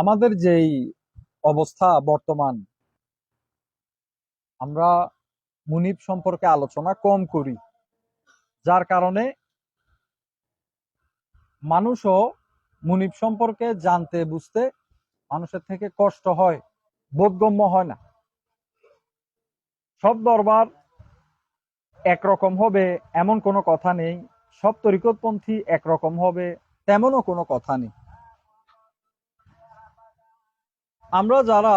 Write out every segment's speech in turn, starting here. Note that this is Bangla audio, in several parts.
আমাদের যেই অবস্থা বর্তমান, আমরা মুনিব সম্পর্কে আলোচনা কম করি, যার কারণে মানুষও মুনিব সম্পর্কে জানতে, বুঝতে মানুষের থেকে কষ্ট হয়, বোধগম্য হয় না। সব দরবার একরকম হবে, এমন কোনো কথা নেই, সব তরিকতপন্থী একরকম হবে, তেমনও কোনো কথা নেই। আমরা যারা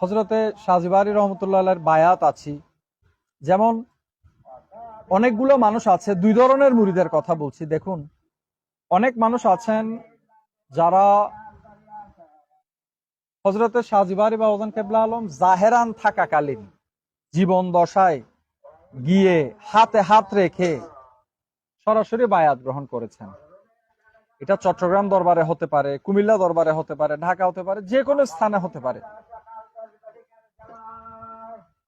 হজরতে সাজিবারি রহমতুল্লাহ বায়াত আছি, যেমন অনেকগুলো মানুষ আছে, দুই ধরনের মুড়িদের কথা বলছি, দেখুন। অনেক মানুষ আছেন যারা হজরতে সাজিবারি বা ওজন কেবলা আলম জাহেরান থাকাকালীন জীবন দশায় গিয়ে হাতে হাত রেখে সরাসরি বায়াত গ্রহণ করেছেন। এটা চট্টগ্রাম দরবারে হতে পারে, কুমিল্লা দরবারে হতে পারে, ঢাকা হতে পারে, যে কোনো স্থানে হতে পারে।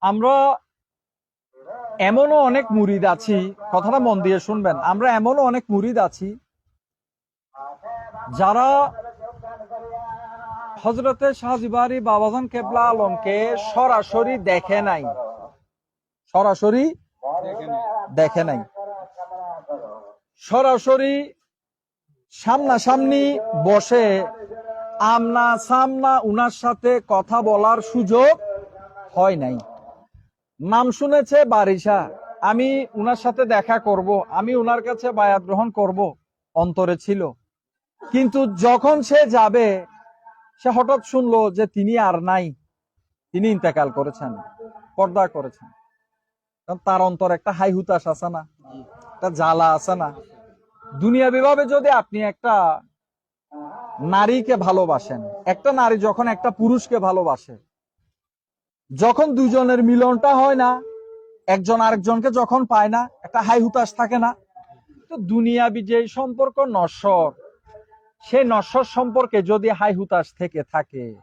আমরা এমনও অনেক মুরিদ আছি, কথাটা মন দিয়ে শুনবেন, আমরা এমনও অনেক মুরিদ আছি, যারা হজরতে শাহজিবারি বাবাজান কেবলা আলমকে সরাসরি দেখে নাই। সরাসরি দেখে নাই। সরাসরি সামনাসামনি বসে আমনা সামনা উনার সাথে কথা বলার সুযোগ হয় নাই। নাম শুনেছে বারিশা, আমি উনার সাথে দেখা করব, আমি উনার কাছে বায়াত গ্রহণ করব, অন্তরে ছিল। কিন্তু যখন সে যাবে, সে হঠাৎ শুনলো যে তিনি আর নাই। তিনি ইন্তেকাল করেছেন, পর্দা করেছেন। তার অন্তর একটা হাই হুতাশ আছে না, একটা জ্বালা আছে না। দুনিয়া বিভাবে যদি আপনি একটা নারীকে ভালোবাসেন, একটা নারী যখন একটা পুরুষকে ভালোবাসে, যখন দুজনের মিলনটা হয় না, একজন আরেকজনকে যখন পায় না, একটা হাই হুতাশ থাকে না, তো দুনিয়াবি যে সম্পর্ক নশ্বর, সেই নশ্বর সম্পর্কে যদি হাই হুতাশ থেকে থাকে,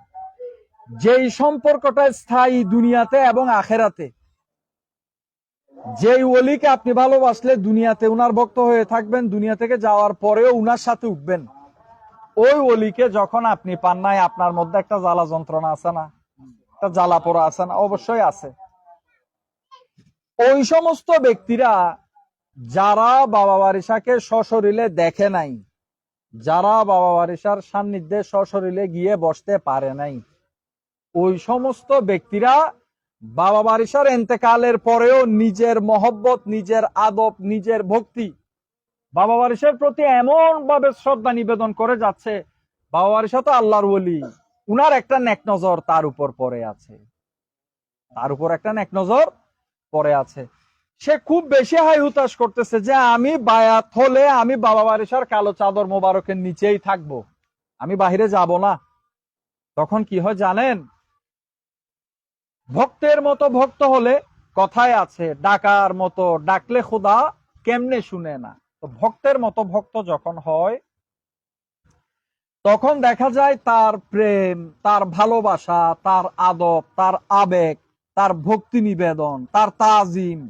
যেই সম্পর্কটা স্থায়ী দুনিয়াতে এবং আখেরাতে যেই ওলিকে আপনি ভালোবাসলে দুনিয়াতে উনার ভক্ত হয়ে থাকবেন, দুনিয়া থেকে যাওয়ার পরেও উনার সাথে উঠবেন। ওই ওলিকে যখন আপনি পান নাই, আপনার মধ্যে একটা জ্বালা যন্ত্রণা আছে না? একটা জ্বালা পোড়া আছে না? অবশ্যই আছে। ওই সমস্ত ব্যক্তিরা যারা বাবা বারিশাকে সশরীরে দেখে নাই, যারা বাবা বারিশার সান্নিধ্যে সশরীরে গিয়ে বসতে পারে নাই, ওই সমস্ত ব্যক্তিরা বাবা বারিশার এন্তেকালের পরেও নিজের মহব্বত, নিজের আদব, নিজের ভক্তি বাবা বারিশের প্রতি এমন ভাবে শ্রদ্ধা নিবেদন করে যাচ্ছে, বাবা বারিশা তো আল্লাহর ওলি। উনার একটা নেক নজর তার উপর পড়ে আছে। তার উপর একটা নেক নজর পড়ে আছে। সে খুব বেশি হাই হুতাশ করতেছে যে আমি বায়াত হলে আমি বাবা বারিশার কালো চাদর মোবারকের নিচেই থাকব। আমি বাহিরে যাব না। তখন কি হয় জানেন? ভক্তের মতো ভক্ত হলে কথায় আছে, ডাকার মতো, ডাকলে খোদা কেমনে শুনে না? তো ভক্তের মতো ভক্ত যখন হয়, তখন দেখা যায় তার প্রেম, তার ভালোবাসা, তার আদব, তার আবেগ, তার ভক্তি নিবেদন, তার তাজিম,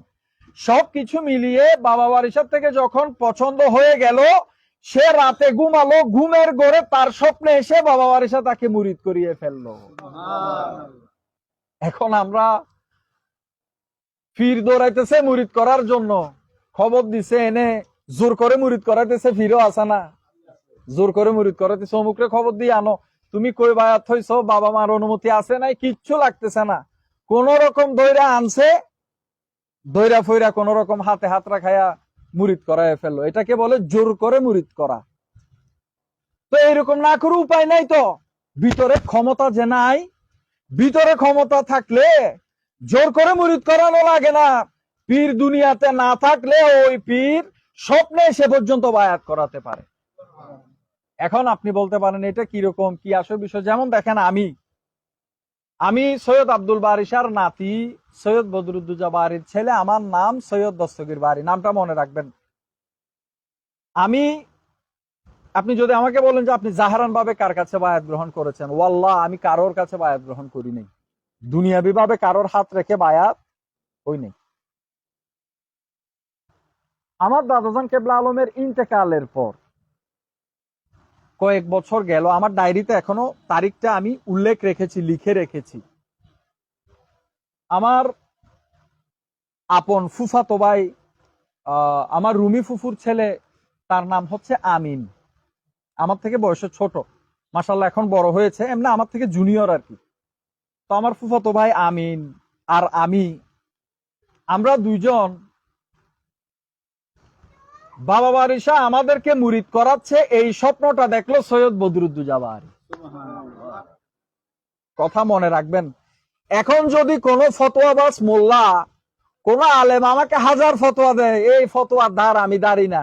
সবকিছু মিলিয়ে বাবা বারিসার থেকে যখন পছন্দ হয়ে গেল, সে রাতে ঘুমালো, ঘুমের গড়ে তার স্বপ্নে এসে বাবা বারিসা তাকে মুরিদ করিয়ে ফেলল। এখন আমরা ফির দৌড়াইতেছে মুরিদ করার জন্য। খবর দিছে, এনে জোর করে মুরিদ করাইতেছে, ফিরও আসা না। জোর করে মুরিদ করাইতেছে, অমুকরে খবর দিয়ে আনো। তুমি কই বায়াত হইছ? বাবা মার অনুমতি আছে নাই? কিচ্ছু লাগতেছে না। কোন রকম দইরা আনছে, দইরা ফইরা কোন রকম হাতে হাত রাখায়া মুরিদ করায় ফেলল। এটাকে বলে জোর করে মুরিদ করা। তো এরকম না করে উপায় নাই তো। ভিতরে ক্ষমতা যে নাই ভিতরে ক্ষমতা থাকলে জোর করে মুরিদ করানো লাগে না। পীর দুনিয়াতে না থাকলে ওই পীর স্বপ্নে সে পর্যন্ত বায়াত করাতে পারে। এখন আপনি বলতে পারেন, এটা কীরকম কি আসল বিষয়? যেমন দেখেন আমি। আমি সৈয়দ আব্দুল বারিশার নাতি, সৈয়দ বদরুদ্দুজা বাড়ির ছেলে। আমার নাম সৈয়দ দস্তগীর বাড়ি নামটা মনে রাখবেন। আমি আপনি যদি আমাকে বলেন যে আপনি জাহারান ভাবে কার কাছে বায়াত গ্রহণ করেছেন, ওয়াল্লাহ, আমি কারোর কাছে বায়াত গ্রহণ করি নাই। দুনিয়াবি ভাবে কারোর হাত রেখে বায়াত ওই নেই। আমার দাদাজান কেবলা আলমের ইন্তেকালের পর কয়েক বছর গেল, আমার ডায়েরিতে এখনও তারিখটা আমি উল্লেখ রেখেছি, লিখে রেখেছি। আমার আপন ফুফাতো ভাই আমার রুমি ফুফুর ছেলে, তার নাম হচ্ছে আমিন। আমার থেকে বয়সে ছোট। মাসাল্লাহ এখন বড় হয়েছে। এমনি আমার থেকে জুনিয়র আর কি। তো আমার ফুফাতো ভাই আমিন আর আমি। আমরা দুইজন বাবা বারিশা আমাদেরকে মুরিদ করাচ্ছে এই স্বপ্নটা দেখল সৈয়দ বদরুদ্দুজাবার কথা মনে রাখবেন। এখন যদি কোন ফতোয়াবাস মোল্লা, কোন আলেম আমাকে হাজার ফতোয়া দেয়, এই ফতোয়ার ধার আমি দাঁড়ি না।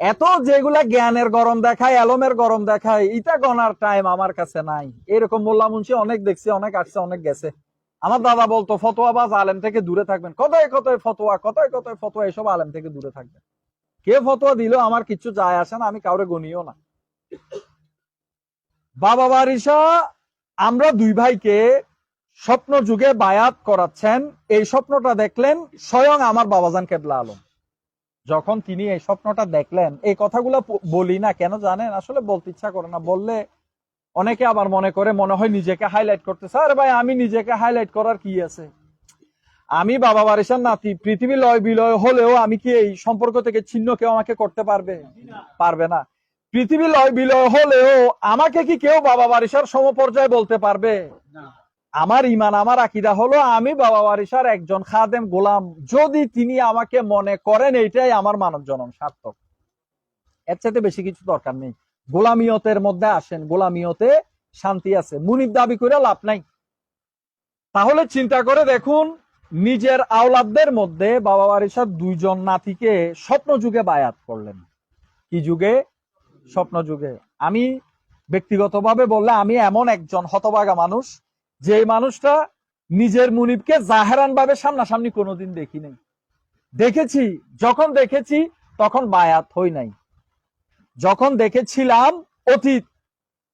এত যেগুলা জ্ঞানের গরম দেখায় এলমের গরম দেখায়, ইটা গনার টাইম আমার কাছে নাই। এরকম মোল্লা মুন্সি অনেক দেখছি, অনেক আসছে, অনেক গেছে। আমার দাদা বলতো ফতোয়াবাজ আলেম থেকে দূরে থাকবেন। কতই কতই ফতোয়া কতই কতই ফতোয়া, এসব আলেম থেকে দূরে থাকবেন। কে ফতোয়া দিল, আমার কিছু যায় আসে না, আমি কাউরে গনিও না। বাবা বারিশা, আমরা দুই ভাইকে স্বপ্ন যুগে বায়াত করাচ্ছেন। এই স্বপ্নটা দেখলেন, স্বয়ং আমার বাবাজান কেবলা আলম। যখন তিনি এই স্বপ্নটা দেখলেন, এই কথাগুলো বলি না, কেন জানেন? আসলে বলতে ইচ্ছা করে না। বললে অনেকে আবার মনে করে, মনে হয় নিজেকে হাইলাইট করতেছে। আরে ভাই, আমি নিজেকে হাইলাইট করার কি আছে? আমি বাবা বারিশার নাতি, পৃথিবী লয় বিলয় হলেও আমি কি এই সম্পর্ক থেকে ছিন্ন কেউ আমাকে করতে পারবে? পারবে না। পৃথিবী লয় বিলয় হলেও আমাকে কি কেউ বাবা বারিশার সমপর্যায়ে বলতে পারবে? আমার ইমান আমার আকিদা হলো আমি বাবা বারিশার একজন খাদেম গোলাম। যদি তিনি আমাকে মনে করেন, এইটাই আমার মানব জনম সার্থক। এর চাইতে বেশি কিছু দরকার নেই। গোলামিয়তের মধ্যে আসেন, গোলামিয়তে শান্তি আছে। মুনিব দাবি করে লাভ নাই। তাহলে চিন্তা করে দেখুন, নিজের আওলাদদের মধ্যে বাবা বারিশার দুইজন নাতিকে স্বপ্ন যুগে বায়াত করলেন। কি যুগে? স্বপ্ন যুগে। আমি ব্যক্তিগতভাবে বললে আমি এমন একজন হতবাগা মানুষ যে মানুষটা নিজের মুনিবকে জাহেরান ভাবে সামনাসামনি কোনোদিন দেখি নাই। দেখেছি, যখন দেখেছি তখন বায়াত হই নাই। যখন দেখেছিলাম অতীত,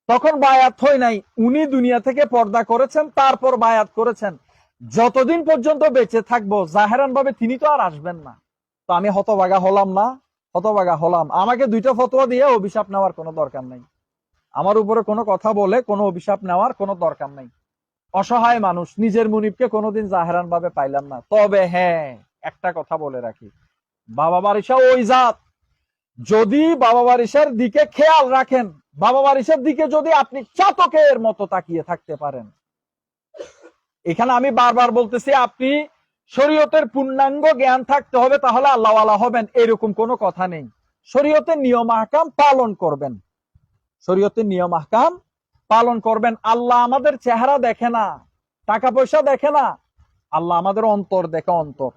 তখন বায়াত হই নাই। উনি দুনিয়া থেকে পর্দা করেছেন, তারপর বায়াত করেছেন। যতদিন পর্যন্ত বেঁচে থাকব জাহেরান ভাবে তিনি তো আর আসবেন না। তো আমি হতবাগা হলাম না হতবাগা হলাম। আমাকে দুইটা ফতোয়া দিয়ে অভিশাপ নেওয়ার কোনো দরকার নাই। আমার উপরে কোনো কথা বলে কোনো অভিশাপ নেওয়ার কোনো দরকার নাই। অসহায় মানুষ, নিজের মুনিবকে কোনোদিন জাহেরান ভাবে পাইলাম না। তবে হ্যাঁ একটা কথা বলে রাখি। বাবা বারিশা ওই জাত। যদি বাবা বারিশার দিকে খেয়াল রাখেন, বাবা বারিশার দিকে যদি আপনি চাতকের মতো তাকিয়ে থাকতে পারেন। এখানে আমি বারবার বলতেছি, আপনি শরীয়তের পূর্ণাঙ্গ জ্ঞান থাকতে হবে, তাহলে আল্লাহওয়ালা হবেন, এরকম কোনো কথা নেই। শরীয়তের নিয়ম আহকাম পালন করবেন। শরীয়তের নিয়ম আহকাম পালন করবেন। আল্লাহ আমাদের চেহারা দেখে না টাকা পয়সা দেখে না। আল্লাহ আমাদের অন্তর দেখে অন্তর।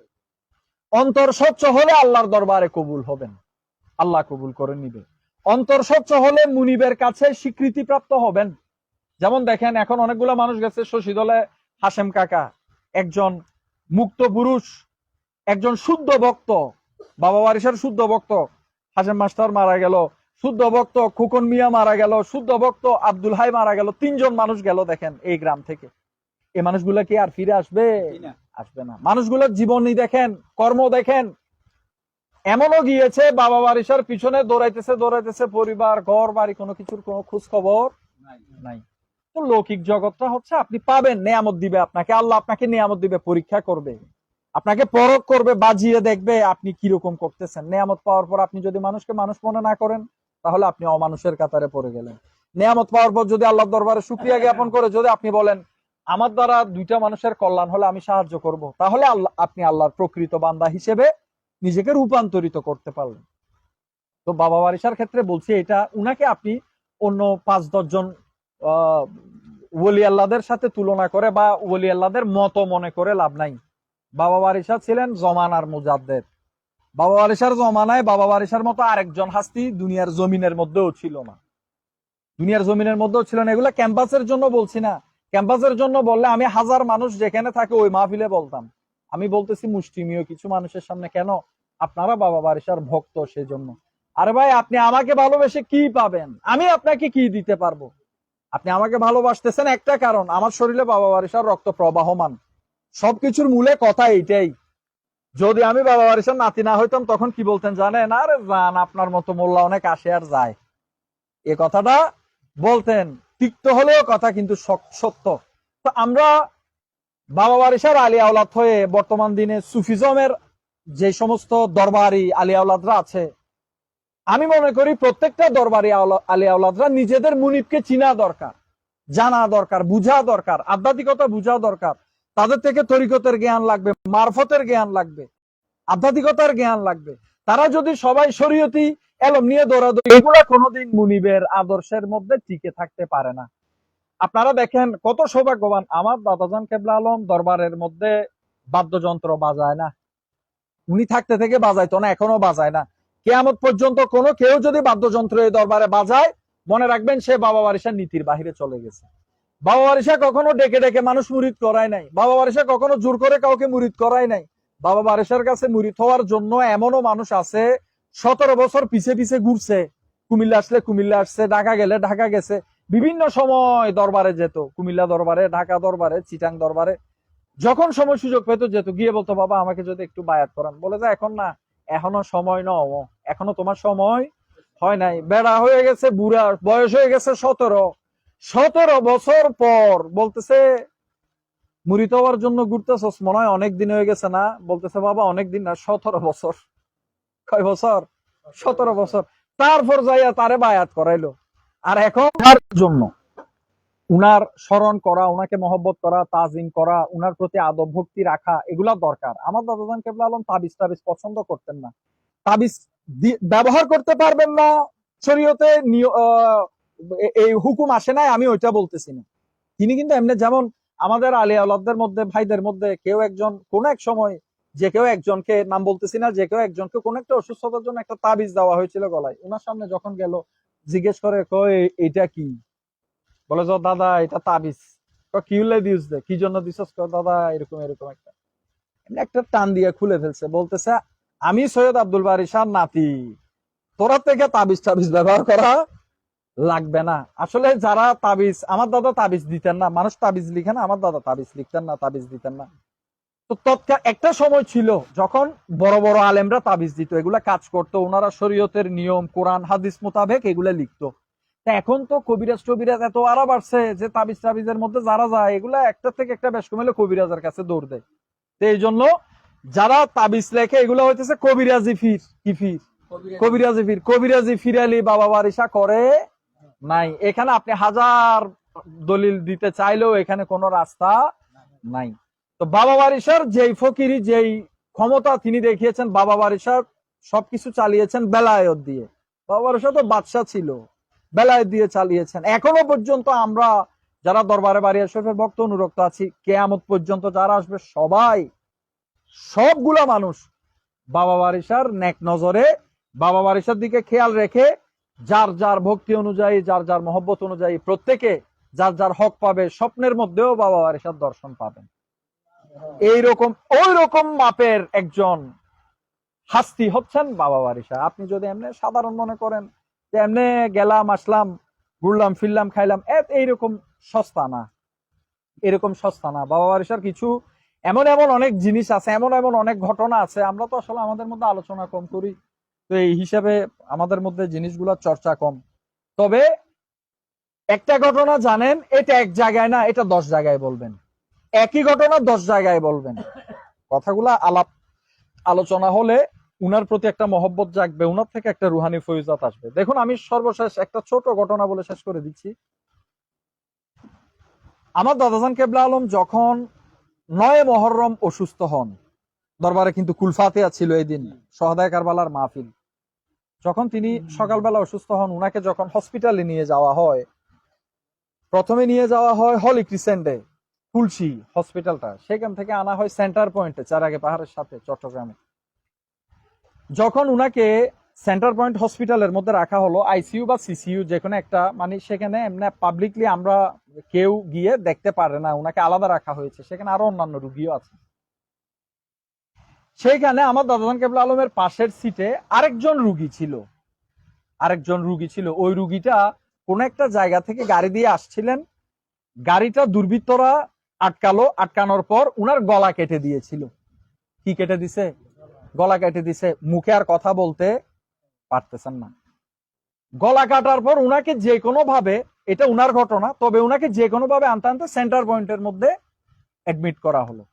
অন্তর স্বচ্ছ হলে আল্লাহর দরবারে কবুল হবেন। আল্লাহ কবুল করে নিবে। অন্তর স্বচ্ছ হলে মুনিবের কাছে স্বীকৃতি প্রাপ্ত হবেন। যেমন দেখেন, এখন অনেকগুলো মানুষ গেছে শশী দলে হাসেম কাকা। একজন মুক্ত পুরুষ, একজন শুদ্ধ ভক্ত, বাবা বারিশার শুদ্ধ ভক্ত। হাসেম মাস্টার মারা গেল। শুদ্ধ ভক্ত খুকন মিয়া মারা গেল শুদ্ধ ভক্ত আব্দুল হাই মারা গেল তিনজন মানুষ গেল দেখেন এই গ্রাম থেকে। এই মানুষগুলা কি আর ফিরে আসবে? আসবে না। মানুষগুলোর জীবনী দেখেন কর্ম দেখেন। এমনও গিয়েছে বাবা বারিশার পিছনে দৌড়াইতেছে দৌড়াইতেছে পরিবার ঘর বাড়ি কোনো কিছুর কোনো খোঁজ খবর নাই। তো লৌকিক জগৎটা হচ্ছে আপনি পাবেন নেয়ামত দিবে আপনাকে। আল্লাহ আপনাকে নেয়ামত দিবে পরীক্ষা করবে। আপনাকে পরখ করবে বাজিয়ে দেখবে আপনি কীরকম করতেছেন। নেয়ামত পাওয়ার পর আপনি যদি মানুষকে মানুষ মনে না করেন তাহলে আপনি অমানুষের কাতারে পড়ে গেলেন। নেয়ামত পাওয়ার পর যদি আল্লাহ দরবারে সুক্রিয়া জ্ঞাপন করে যদি আপনি বলেন, আমার দ্বারা দুইটা মানুষের কল্যাণ হলে আমি সাহায্য করব তাহলে আল্লাহ, আপনি আল্লাহর প্রকৃত বান্দা হিসেবে নিজেকে রূপান্তরিত করতে পারলেন। তো বাবা বারিশার ক্ষেত্রে বলছি, এটা উনাকে আপনি অন্য পাঁচ দশজন ওলি আল্লাহদের সাথে তুলনা করে বা ওলি আল্লাহদের মতো মনে করে লাভ নাই। বাবা বারিশা ছিলেন জমানার মুজাদ্দের বাবা বারিশার জমানায় বাবা বারিশার মতো আরেকজন হাস্তি দুনিয়ার জমিনের মধ্যেও ছিল না। দুনিয়ার জমিনের মধ্যেও ছিল না। এগুলো ক্যাম্পাসের জন্য বলছি না। ক্যাম্পাসের জন্য বললে আমি হাজার মানুষ যেখানে থাকে ওই মাহফিলে বলতাম। আমি বলতেছি মুষ্টিমীয় কিছু মানুষের সামনে কেন আপনারা বাবা বারিশার ভক্ত সেজন্য? আরে ভাই, আপনি আমাকে ভালোবেসে কি পাবেন? আমি আপনাকে কি দিতে পারব? আপনি আমাকে ভালোবাসতেছেন একটা কারণ, আমার শরীরে বাবা বারিশার রক্ত প্রবাহমান। সবকিছুর মূলে কথা এইটাই। যদি আমি বাবা বারিশার নাতি না হইতাম, তখন কি বলতেন জানেন? আর জান, আপনার মতো মোল্লা অনেক আসে আর যায়। এ কথাটা বলতেন। তিক্ত হলেও কথা কিন্তু সত্য। তো আমরা বাবা বারিশার আলী আওলাদ হয়ে বর্তমান দিনে সুফিজমের যে সমস্ত দরবারি আলী আওলাদরা আছে, আমি মনে করি প্রত্যেকটা দরবারি আওলা- আলী আওলাদরা নিজেদের মুনিবকে চিনা দরকার, জানা দরকার, বুঝা দরকার, আধ্যাত্মিকতা বুঝা দরকার। তাদের থেকে তরিকতের জ্ঞান লাগবে, মারফতের জ্ঞান লাগবে, আধ্যাত্মিকতার জ্ঞান লাগবে। তারা যদি সবাই শরীয়তি এলম নিয়ে দৌড়াদৌড়ি, এগুলা কোনোদিন মুনিবের আদর্শের মধ্যে টিকে থাকতে পারে না। আপনারা দেখেন কত সৌভাগ্যবান, আমার দাদাজান কেবলা আলম দরবারের মধ্যে বাদ্যযন্ত্র বাজায় না। উনি থাকতে থেকে বাজাইতো না, এখনও বাজায় না। কেয়ামত পর্যন্ত কোনো কেউ যদি বাদ্যযন্ত্র এই দরবারে বাজায়, মনে রাখবেন সে বাবা বারিশার নীতির বাহিরে চলে গেছে। বাবা বারিশা কখনো ডেকে ডেকে মানুষ মুরিদ করায় নাই। বাবা বারিশা কখনো জোর করে কাউকে মুরিদ করায় নাই। বাবা বারিশার কাছে মুরিদ হওয়ার জন্য এমনও মানুষ আছে, সতেরো বছর পিছে পিছে ঘুরছে। কুমিল্লা আসলে কুমিল্লা আসছে, ঢাকা গেলে ঢাকা গেছে। বিভিন্ন সময় দরবারে যেত, কুমিল্লা দরবারে, ঢাকা দরবারে, চিটাং দরবারে। যখন সময় সুযোগ পেত যেত, গিয়ে বলতো, বাবা, আমাকে যদি একটু বায়াত করান। বলে, যে, এখন না, এখনও সময় ন এখনও তোমার সময় হয় নাই। বেড়া হয়ে গেছে, বুড়া বয়স হয়ে গেছে সতেরো। সতেরো বছর পর বলতেছে, মুড়ি হওয়ার জন্য ঘুরতেছস, মনে হয় অনেক দিন হয়ে গেছে না? বলতেছে, বাবা, অনেক দিন না, সতেরো বছর। কয় বছর? সতেরো বছর। তারপর যাইয়া তারে বায়াত করাইলো। আর এখন জন্য উনার স্মরণ করা, উনাকে মহব্বত করা, তাজিম করা, উনার প্রতি আদব ভক্তি রাখা, এগুলা দরকার। আমার দাদাজান কেবলা আলম তাবিজ তাবিজ পছন্দ করতেন না। তাবিজ ব্যবহার করতে পারবেন না, শরীয়তে এই হুকুম আসে নাই, আমি ওইটা বলতেছি না। তিনি কিন্তু এমনি যেমন আমাদের আলী আলাদের মধ্যে, ভাইদের মধ্যে কেউ একজন কোন এক সময় যে কেউ একজনকে, নাম বলতেছি না, যে কেউ একজনকে কোন একটা অসুস্থতার জন্য একটা তাবিজ দেওয়া হয়েছিল গলায়। ওনার সামনে যখন গেল, জিজ্ঞেস করে কয় এটা কি? বলে যে দাদা, এটা তাবিজ। কি উল্লে দিস দে? কি জন্য দিস দাদা, এরকম এরকম একটা। এমনি একটা টান দিয়ে খুলে ফেলছে, বলতেছে, আমি সৈয়দ আব্দুল বারি শাহ নাতি। তোরা থেকে তাবিজ টাবিজ ব্যবহার করা লাগবে না। আসলে যারা তাবিজ আমার দাদা তাবিজ দিতেন না। মানুষ তাবিজ লিখে না আমার দাদা তাবিজ লিখতেন না তাবিজ দিতেন না। তো তৎকাল একটা সময় ছিল যখন বড় বড় আলেমরা তাবিজ দিত এগুলা কাজ করতো ওনারা শরীয়তের নিয়ম কোরআন হাদিস মোতাবেক এগুলা লিখতো। এখন তো কবিরাজ টবিরাজ এত আরও বাড়ছে যে তাবিজ টাবিজের মধ্যে যারা যায় এগুলা একটা থেকে একটা বেশ কমেলে কবিরাজের কাছে দৌড় দেয়। তো এই জন্য যারা তাবিজ লেখে এগুলো হইতেছে কবিরাজি ফির কি ফির? কবিরাজি ফির কবিরাজি ফিরালি বাবা বারিশা করে নাই। এখানে আপনি হাজার দলিল দিতে চাইলেও এখানে কোনো রাস্তা নাই। তো বাবা বারিশার যেই ফকিরি, যেই ক্ষমতা তিনি দেখিয়েছেন, বাবা বারিশার সবকিছু চালিয়েছেন বেলায়ত দিয়ে। বাবা বারিশা তো বাদশাহ ছিল, বেলায়ত দিয়ে চালিয়েছেন। এখনও পর্যন্ত আমরা যারা দরবারে বাড়িয়া শরীফের ভক্ত, অনুরক্ত আছি, কেয়ামত পর্যন্ত যারা আসবে, সবাই, সবগুলা মানুষ বাবা বারিশার নেক নজরে বাবা বারিশার দিকে খেয়াল রেখে যার যার ভক্তি অনুযায়ী, যার যার মহব্বত অনুযায়ী প্রত্যেকে যার যার হক পাবে, স্বপ্নের মধ্যেও বাবা বারিশার দর্শন পাবেন। এইরকম ওই রকম মাপের একজন হাস্তি হচ্ছেন বাবা বারিশা। আপনি যদি এমনি সাধারণ মনে করেন যে এমনি গেলাম, আসলাম, ঘুরলাম, ফিরলাম, খাইলাম এইরকম সস্তা না। এরকম সস্তা না। বাবা বারিশার কিছু এমন এমন অনেক জিনিস আছে, এমন এমন অনেক ঘটনা আছে। আমরা তো আসলে আমাদের মধ্যে আলোচনা কম করি। তো এই হিসাবে আমাদের মধ্যে জিনিসগুলোর চর্চা কম। তবে একটা ঘটনা জানেন, এটা এক জায়গায় না, এটা দশ জায়গায় বলবেন। একই ঘটনা দশ জায়গায় বলবেন। কথাগুলা আলাপ, আলোচনা হলে উনার প্রতি একটা মহব্বত জাগবে, উনার থেকে একটা রুহানি ফয়ুজাত আসবে। দেখুন, আমি সর্বশেষ একটা ছোট ঘটনা বলে শেষ করে দিচ্ছি। আমার দাদাজান কেবলা আলম যখন নয় মহরম অসুস্থ হন, দরবারে কিন্তু কুলফাতিয়া ছিল এই দিন সহদায় কারবালার মাহফিল। যখন তিনি সকালবেলা অসুস্থ হন উনাকে যখন হসপিটালে নিয়ে যাওয়া হয় প্রথমে নিয়ে যাওয়া হয় হলি ক্রিসেন্ডে তুলসী হসপিটালটা সেখান থেকে আনা হয় সেন্টার পয়েন্টে চার আগে পাহাড়ের সাথে চট্টগ্রামে। যখন উনাকে সেন্টার পয়েন্ট হসপিটালের মধ্যে রাখা হলো আইসিইউ বা সিসিইউ যে কোনো একটা মানে সেখানে এমনি পাবলিকলি আমরা কেউ গিয়ে দেখতে পারে না উনাকে আলাদা রাখা হয়েছে। সেখানে আরও অন্যান্য রুগীও আছে। সেইখানে আমার দাদাজান কেবল আলমের পাশের সিটে আরেকজন রুগী ছিল। আরেকজন রুগী ছিল। ওই রুগীটা কোন একটা জায়গা থেকে গাড়ি দিয়ে আসছিলেন। গাড়িটা দুর্বৃত্তরা আটকালো। আটকানোর পর উনার গলা কেটে দিয়েছিল। কি কেটে দিছে? গলা কেটে দিছে। মুখে আর কথা বলতে পারতেছেন না। গলা কাটার পর উনাকে যে কোনো ভাবে এটা উনার ঘটনা, তবে উনাকে যে কোনো ভাবে আনতে আনতে সেন্টার পয়েন্টের মধ্যে অ্যাডমিট করা হলো।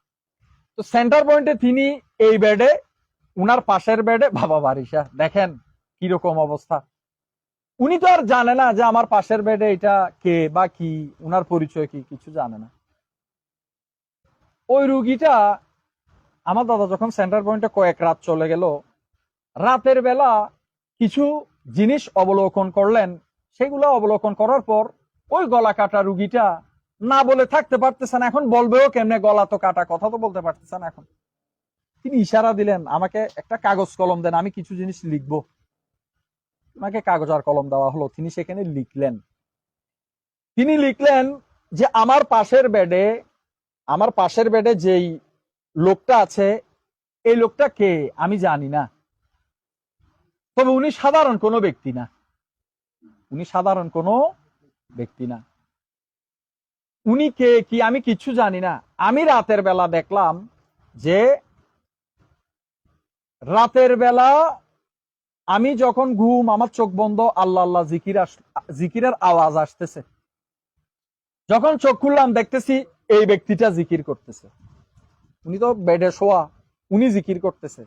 তো সেন্টার পয়েন্টে তিনি এই বেডে উনার পাশের বেডে বাবা বারিশা, দেখেন কীরকম অবস্থা। উনি তো আর জানে না যে আমার পাশের বেডে এটা কে বা কি, উনার পরিচয় কি, কিছু জানে না। ওই রুগীটা, আমার দাদা যখন সেন্টার পয়েন্টে কয়েক রাত চলে গেল, রাতের বেলা কিছু জিনিস অবলোকন করলেন। সেগুলো অবলোকন করার পর ওই গলা কাটা রুগীটা না বলে থাকতে পারতেছেন এখন, বলবেও কেমনে, গলা তো কাটা, কথা তো বলতে পারতেছেন এখন। তিনি ইশারা দিলেন, আমাকে একটা কাগজ কলম দেন, আমি কিছু জিনিস লিখব। ওনাকে কাগজ আর কলম দেওয়া হলো, তিনি সেখানে লিখলেন। তিনি লিখলেন যে, আমার পাশের বেডে আমার পাশের বেডে যেই লোকটা আছে, এই লোকটা কে? আমি জানি না। তবে উনি সাধারণ কোনো ব্যক্তি না। উনি সাধারণ কোনো ব্যক্তি না। উনি কে কি আমি কিছু জানি না। আমি রাতের বেলা দেখলাম যে রাতের বেলা আমি যখন ঘুম, আমার চোখ বন্ধ, আল্লাহ আল্লাহ জিকির জিকিরের আওয়াজ আসতেছে। যখন চোখ খুললাম, দেখতেছি এই ব্যক্তিটা জিকির করতেছে। উনি তো বেডে শোয়া, উনি জিকির করতেছে।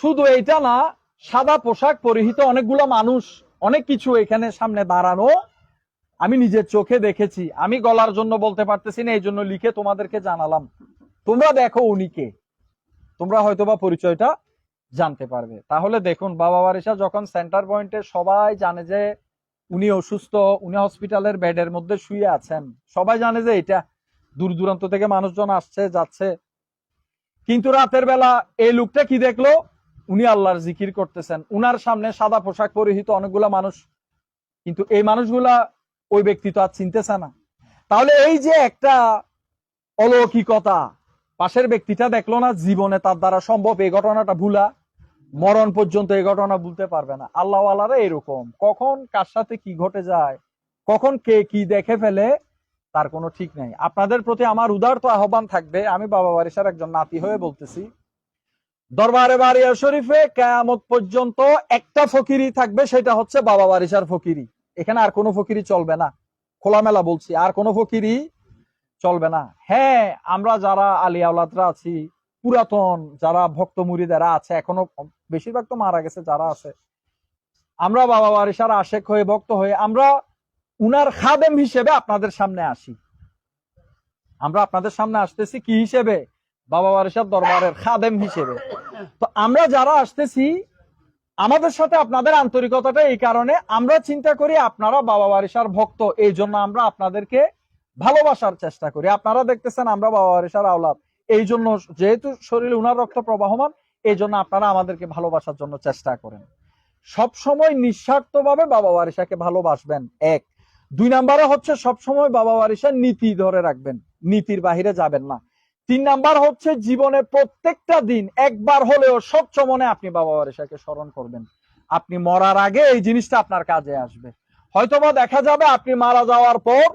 শুধু এইটা না, সাদা পোশাক পরিহিত অনেকগুলো মানুষ, অনেক কিছু এখানে সামনে দাঁড়ানো আমি নিজের চোখে দেখেছি। আমি গলার জন্য বলতে পারতেছি না, এই জন্য লিখে তোমাদেরকে জানালাম। তোমরা দেখো উনি কে। তোমরা হয়তোবা পরিচয়টা জানতে পারবে। তাহলে দেখুন, বাবা বারিশা যখন সেন্টার পয়েন্টে সবাই জানে যে উনি অসুস্থ, উনি হসপিটালের বেডের মধ্যে শুয়ে আছেন। সবাই জানে যে এটা দূর দূরান্ত থেকে মানুষজন আসছে, যাচ্ছে। কিন্তু রাতের বেলা এই লোকটা কি দেখল? উনি আল্লাহর জিকির করতেছেন। উনার সামনে সাদা পোশাক পরিহিত অনেকগুলা মানুষ। কিন্তু এই মানুষগুলা ওই ব্যক্তি তো আর চিনতেছে না। তাহলে এই যে একটা অলৌকিকতা, পাশের ব্যক্তিটা দেখল না, জীবনে তার দ্বারা সম্ভব এই ঘটনাটা ভুলা, মরণ পর্যন্ত এই ঘটনা ভুলতে পারবে না। আল্লাহ আল্লাহরা এরকম। কখন কার সাথে কি ঘটে যায়, কখন কে কি দেখে ফেলে, তার কোনো ঠিক নাই। আপনাদের প্রতি আমার উদারত আহ্বান থাকবে। আমি বাবা বারিশার একজন নাতি হয়ে বলতেছি, দরবারে বারিয়া শরীফে কেয়ামত পর্যন্ত একটা ফকিরি থাকবে, সেটা হচ্ছে বাবা বারিশার ফকিরি এখানে আর কোনো ফকিরি চলবে না। খোলামেলা বলছি, আর কোনো ফকিরি চলবে না। হ্যাঁ আমরা যারা আলিয়া আউলাদরা আছি, পুরাতন, যারা ভক্ত মুড়িদারা আছে, এখনও বেশিরভাগ তো মারা গেছে, যারা আছে, আমরা বাবা বারিশার আশেক হয়ে, ভক্ত হয়ে, আমরা উনার খাদেম হিসেবে আপনাদের সামনে আসি। আমরা আপনাদের সামনে আসতেছি কি হিসেবে? বাবা বারিশার দরবারের খাদেম হিসেবে। তো আমরা যারা আসতেছি আমাদের সাথে আপনাদের আন্তরিকতাটা এই কারণে আমরা চিন্তা করি আপনারা বাবা বারিশার ভক্ত, এই জন্য আমরা আপনাদেরকে ভালোবাসার চেষ্টা করি। আপনারা দেখতেছেন আমরা বাবা বারিশার আওলাদ। এই জন্য যেহেতু শরীরে উনার রক্ত প্রবাহমান, এই জন্য আপনারা আমাদেরকে ভালোবাসার জন্য চেষ্টা করেন। সব সময় নিঃস্বার্থভাবে বাবা ওয়ারিসাকে ভালোবাসবেন, এক। দুই নাম্বারে হচ্ছে সব সময় বাবা ওয়ারিসার নীতি ধরে রাখবেন, নীতির বাহিরে যাবেন না। তিন নাম্বার হচ্ছে জীবনে প্রত্যেকটা দিন একবার হলেও স্বচ্ছ মনে আপনি বাবা ওয়ারিসাকে স্মরণ করবেন। আপনি মরার আগে এই জিনিসটা আপনার কাজে আসবে। হয়তোবা দেখা যাবে আপনি মারা যাওয়ার পর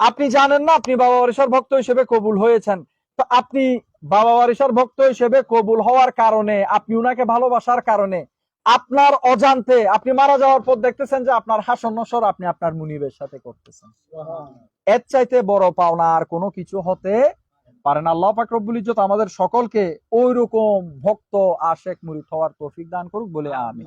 আপনি জানেন না আপনি বাবা ওয়ারিসার ভক্ত হিসেবে কবুল হয়েছেন। তো আপনি বাবা ওয়ারিসার ভক্ত হিসেবে কবুল হওয়ার কারণে আপনি উনাকে ভালোবাসার কারণে আপনার অজান্তে আপনি মারা যাওয়ার পর দেখতেছেন যে আপনার হাসন নসর আপনি আপনার মুনিবের সাথে করতেছেন। এর চাইতে বড় পাওনা আর কোনো কিছু হতে পারে না। আল্লাহ পাক রব্বুল ইজ্জত আমাদের সকলকে ওই রকম ভক্ত আশেক মুরিদ হওয়ার তৌফিক দান করুক বলে আমি